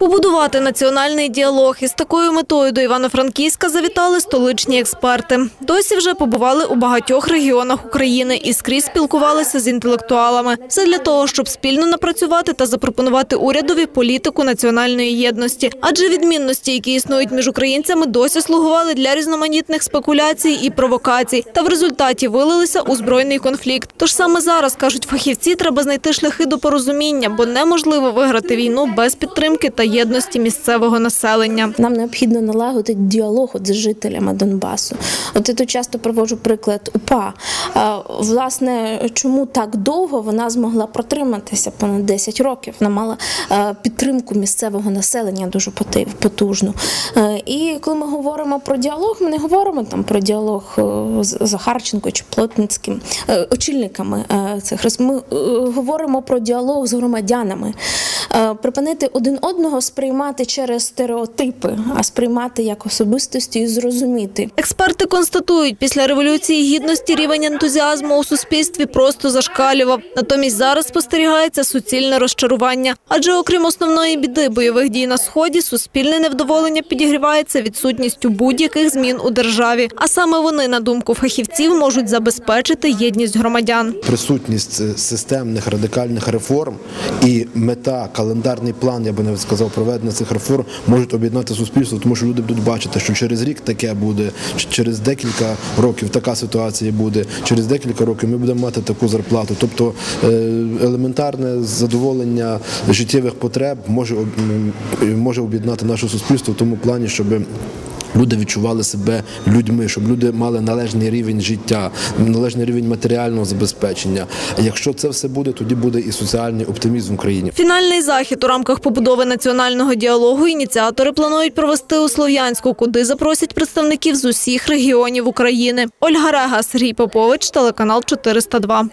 Побудувати національний діалог із такою метою до Івано-Франківська завітали столичні експерти. Досі вже побували у багатьох регіонах України і скрізь спілкувалися з інтелектуалами. Все для того, щоб спільно напрацювати та запропонувати урядові політику національної єдності. Адже відмінності, які існують між українцями, досі слугували для різноманітних спекуляцій і провокацій, та в результаті вилилися у збройний конфлікт. Тож саме зараз кажуть фахівці, треба знайти шляхи до порозуміння, бо неможливо виграти війну без підтримки та єдності місцевого населення. Нам необхідно налагодити діалог з жителями Донбасу. От я тут часто проводжу приклад УПА. Власне, чому так довго вона змогла протриматися понад 10 років? Вона мала підтримку місцевого населення дуже потужну. І коли ми говоримо про діалог, ми не говоримо там про діалог е, з Захарченко чи Плотницьким е, очільниками е, цих Ми говоримо про діалог з громадянами. Е, Припинити один одного сприймати через стереотипи, а сприймати як особистості і зрозуміти. Експерти констатують, після революції гідності рівень ентузіазму у суспільстві просто зашкалював. Натомість зараз спостерігається суцільне розчарування. Адже окрім основної біди бойових дій на сході, суспільне невдоволення підігрівається відсутністю будь-яких змін у державі. А саме вони, на думку фахівців, можуть забезпечити єдність громадян. присутність системних радикальних реформ і мета, календарний план, я би не сказав, проведення цих реформ можуть об'єднати суспільство, тому що люди будуть бачити, що через рік таке буде, через декілька років така ситуація буде, через декілька років ми будемо мати таку зарплату. Тобто е, елементарне задоволення життєвих потреб може об'єднати наше суспільство в тому плані, щоб Люди відчували себе людьми, щоб люди мали належний рівень життя, належний рівень матеріального забезпечення. Якщо це все буде, тоді буде і соціальний оптимізм в країні. Фінальний захід у рамках побудови національного діалогу ініціатори планують провести у Слов'янську, куди запросять представників з усіх регіонів України. Ольга Рега, Сергій Попович, телеканал 402.